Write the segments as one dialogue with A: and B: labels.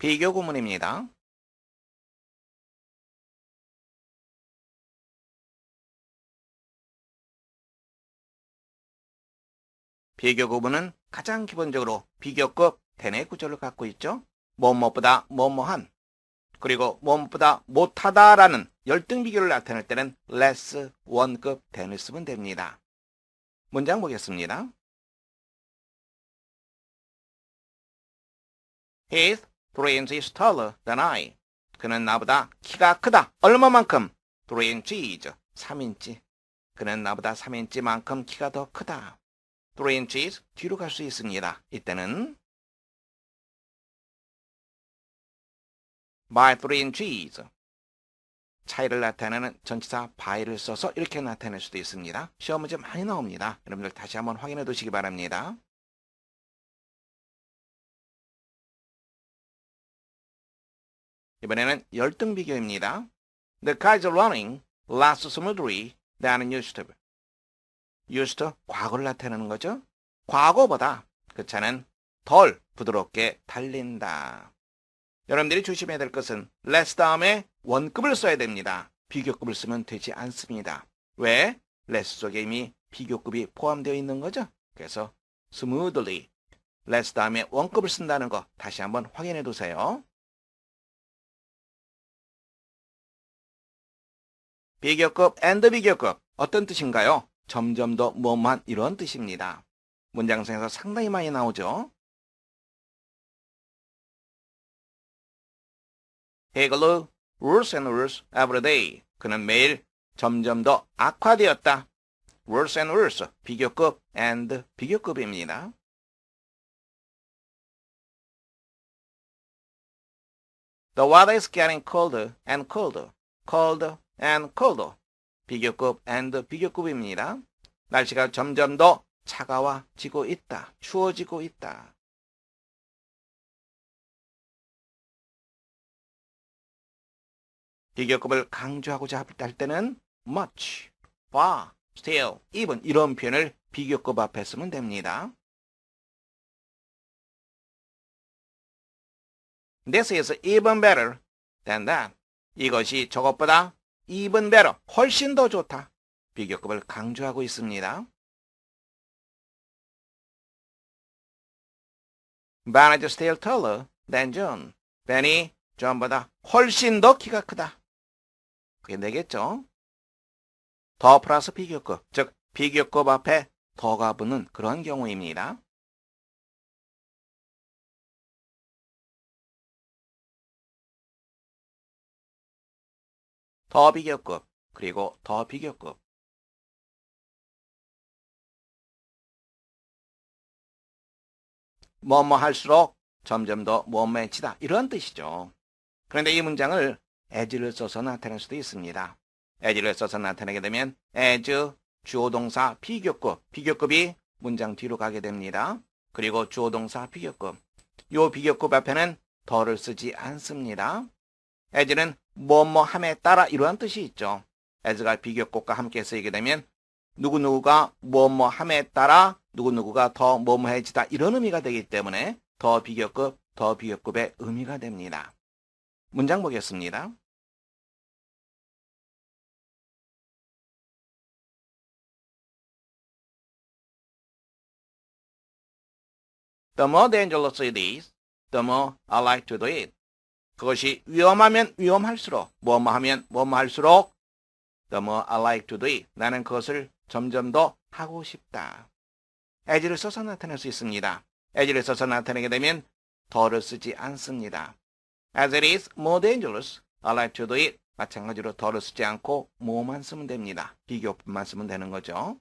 A: 비교 구문입니다. 비교 구문은 가장 기본적으로 비교급 대내 구조를 갖고 있죠. 뭐뭐보다 뭐뭐한 그리고 뭐뭐보다 못하다라는 열등 비교를 나타낼 때는 less 원급 대를 쓰면 됩니다. 문장 보겠습니다. He's three inches taller than I. 그는 나보다 키가 크다. 얼마만큼? three inches. 3인치. 그는 나보다 3인치만큼 키가 더 크다. three inches 뒤로 갈 수 있습니다. 이때는 by three inches. 차이를 나타내는 전치사 by를 써서 이렇게 나타낼 수도 있습니다. 시험 문제 많이 나옵니다. 여러분들 다시 한번 확인해 두시기 바랍니다. 이번에는 열등 비교입니다. The car is running less smoothly than used to. used to 과거를 나타내는 거죠. 과거보다 그 차는 덜 부드럽게 달린다. 여러분들이 조심해야 될 것은 less 다음에 원급을 써야 됩니다. 비교급을 쓰면 되지 않습니다. 왜? less 속에 이미 비교급이 포함되어 있는 거죠. 그래서 smoothly less 다음에 원급을 쓴다는 거 다시 한번 확인해 두세요. 비교급 and 비교급 어떤 뜻인가요? 점점 더 뭐만 이런 뜻입니다. 문장성에서 상당히 많이 나오죠. Grew worse and worse every day. 그는 매일 점점 더 악화되었다. worse and worse 비교급 and 비교급입니다. The weather is getting colder and colder. colder and colder. 비교급 and 비교급입니다. 날씨가 점점 더 차가워지고 있다. 추워지고 있다. 비교급을 강조하고자 할 때는 much, far, still, even 이런 표현을 비교급 앞에 쓰면 됩니다. This is even better than that. 이것이 저것보다 even better, 훨씬 더 좋다. 비교급을 강조하고 있습니다. Ben is still taller than John. 벤이 존보다 훨씬 더 키가 크다. 그게 되겠죠? 더 플러스 비교급, 즉 비교급 앞에 더가 붙는 그런 경우입니다. 더 비교급, 그리고 더 비교급. 뭐뭐 할수록 점점 더 못매치다 이런 뜻이죠. 그런데 이 문장을 as를 써서 나타낼 수도 있습니다. as를 써서 나타내게 되면 as 주어동사 비교급, 비교급이 문장 뒤로 가게 됩니다. 그리고 주어동사 비교급. 요 비교급 앞에는 더를 쓰지 않습니다. as는 뭐뭐 함에 따라 이러한 뜻이 있죠. as가 비교급과 함께 쓰이게 되면 누구누구가 뭐뭐 함에 따라 누구누구가 더 뭐뭐해지다 이런 의미가 되기 때문에 더 비교급, 더 비교급의 의미가 됩니다. 문장 보겠습니다. The more dangerous it is, the more I like to do it. 그것이 위험하면 위험할수록, 뭐뭐 하면 뭐뭐 할수록, the more I like to do it. 나는 그것을 점점 더 하고 싶다. as를 써서 나타낼 수 있습니다. as를 써서 나타내게 되면 더를 쓰지 않습니다. As it is more dangerous, I like to do it. 마찬가지로 더를 쓰지 않고 more만 쓰면 됩니다. 비교만 쓰면 되는 거죠.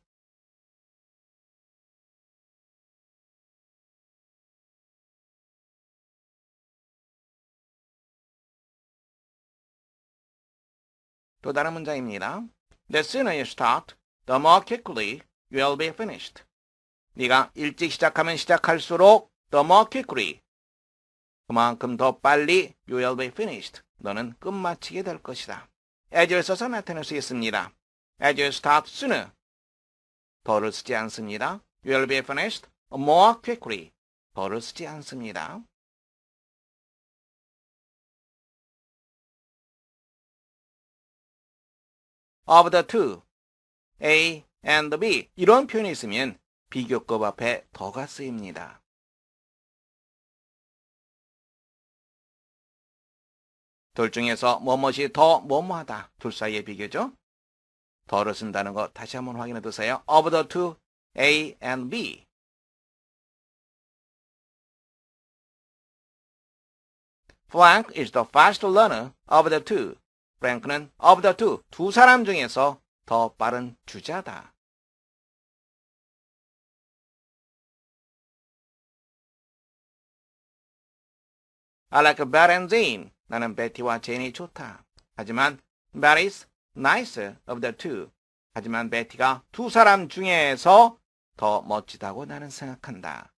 A: 또 다른 문장입니다. The sooner you start, the more quickly you'll be finished. 네가 일찍 시작하면 시작할수록 the more quickly 그만큼 더 빨리 you will be finished. 너는 끝마치게 될 것이다. as를 써서 나타낼 수 있습니다. as you start sooner 더를 쓰지 않습니다. you will be finished more quickly 더를 쓰지 않습니다. Of the two, A and B 이런 표현이 있으면 비교급 앞에 더가 쓰입니다. 둘 중에서 뭐뭇이 더 뭐뭐하다 둘 사이의 비교죠. 더를 쓴다는 거 다시 한번 확인해 두세요. of the two, A and B. Frank is the fast learner of the two. 프랭크는 of the two, 두 사람 중에서 더 빠른 주자다. I like Beth and Jane. 나는 베티와 제인이 좋다. 하지만 Beth is nicer of the two. 하지만 베티가 두 사람 중에서 더 멋지다고 나는 생각한다.